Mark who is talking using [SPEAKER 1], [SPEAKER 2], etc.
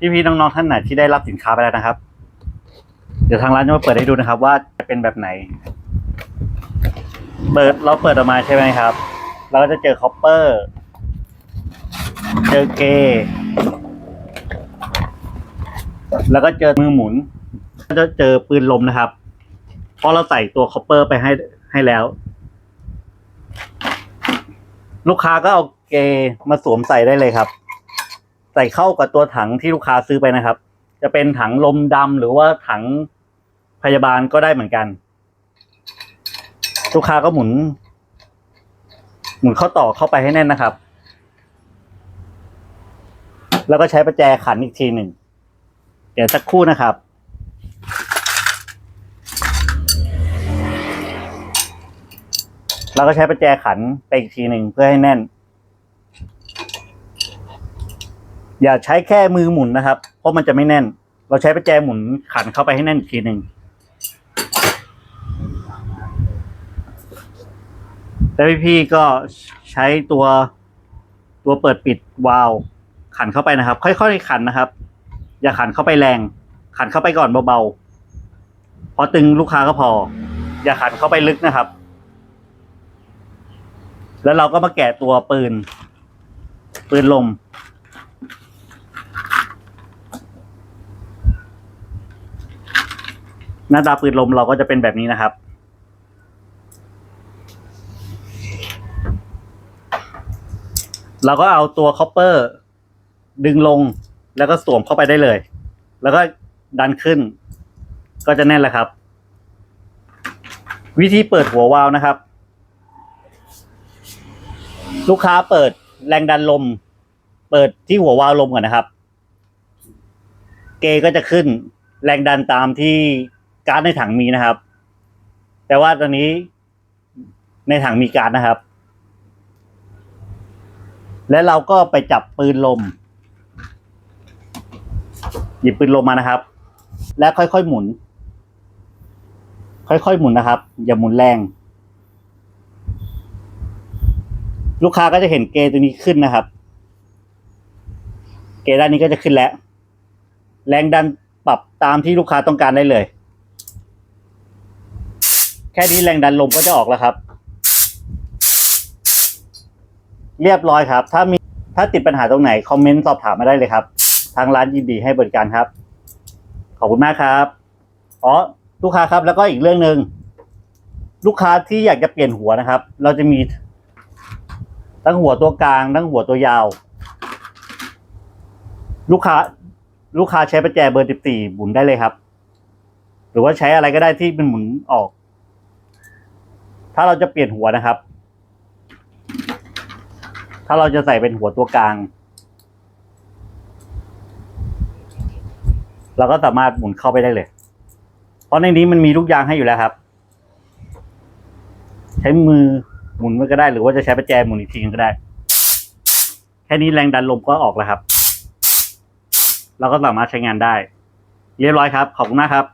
[SPEAKER 1] พี่ๆน้องๆท่านไหนที่ได้รับสินค้าไปแล้วนะครับ เดี๋ยวทางร้านจะมาเปิดให้ดูนะครับ ว่าจะเป็นแบบไหน เปิดเราเปิดออกมาใช่ไหมครับ เราก็จะเจอคอปเปอร์ เจอเกย์แล้วก็เจอมือหมุน ก็จะเจอปืนลมนะครับ เพราะเราใส่ตัวคอปเปอร์ไปให้ให้แล้ว ลูกค้าก็เอาเกย์มาสวมใส่ได้เลยครับ ใส่เข้ากับตัวถังที่ลูกค้าซื้อไปนะครับ จะเป็นถังลมดำหรือว่าถังพยาบาลก็ได้เหมือนกัน ลูกค้าก็หมุน หมุนเข้าต่อเข้าไปให้แน่นนะครับ แล้วก็ใช้ประแจขันอีกทีหนึ่งเดี๋ยวสักครู่นะครับเราก็ใช้ประแจขันไปอีกทีหนึ่งเพื่อให้แน่น อย่าใช้แค่มือหมุนนะครับ เพราะมันจะไม่แน่น เราใช้ประแจหมุนขันเข้าไปให้แน่นอีกทีหนึ่งแล้วพี่ๆก็ใช้ตัวตัวเปิดปิดวาล์วขันเข้าไปนะครับ ค่อยๆขันนะครับ อย่าขันเข้าไปแรง ขันเข้าไปก่อนเบาๆพอตึงลูกค้าก็พอ อย่าขันเข้าไปลึกนะครับ แล้วเราก็มาแกะตัวปืน ปืนลม หน้าตาปืนลมเราก็จะเป็นแบบนี้นะครับ เราก็เอาตัวคอปเปอร์ดึงลงแล้วก็สวมเข้าไปได้เลย แล้วก็ดันขึ้น ก็จะแน่นแล้วครับ วิธีเปิดหัววาล์วนะครับ ลูกค้าเปิดแรงดันลม เปิดที่หัววาล์วลมก่อนนะครับ เกก็จะขึ้นแรงดันตามที่ การในถังมีนะครับ แต่ว่าตอนนี้ในถังมีการนะครับ และเราก็ไปจับปืนลม หยิบปืนลมมานะครับ และค่อยๆหมุน ค่อยๆหมุนนะครับ อย่าหมุนแรง ลูกค้าก็จะเห็นเกตัวนี้ขึ้นนะครับ เกด้านนี้ก็จะขึ้นแล้ว แรงดันปรับตามที่ลูกค้าต้องการได้เลย แค่นี้แรงดันลมก็จะออกแล้วครับ เรียบร้อยครับ ถ้ามีถ้าติดปัญหาตรงไหน คอมเมนต์สอบถามมาได้เลยครับ ทางร้านยินดีให้บริการครับ ขอบคุณมากครับอ๋อลูกค้าครับ แล้วก็อีกเรื่องหนึ่งลูกค้าที่อยากจะเปลี่ยนหัวนะครับ เราจะมีทั้งหัวตัวกลางทั้งหัวตัวยาว ลูกค้า ลูกค้าใช้ประแจเบอร์สิบสี่หมุนได้เลยครับ หรือว่าใช้อะไรก็ได้ที่เป็นหมุนออก ถ้าเราจะเปลี่ยนหัวนะครับ ถ้าเราจะใส่เป็นหัวตัวกลาง เราก็สามารถหมุนเข้าไปได้เลย เพราะในนี้มันมีลูกยางให้อยู่แล้วครับ ใช้มือหมุนมันก็ได้ หรือว่าจะใช้ประแจหมุนอีกทีก็ได้ แค่นี้แรงดันลมก็ออกแล้วครับ เราก็สามารถใช้งานได้ เรียบร้อยครับ ขอบคุณมากครับ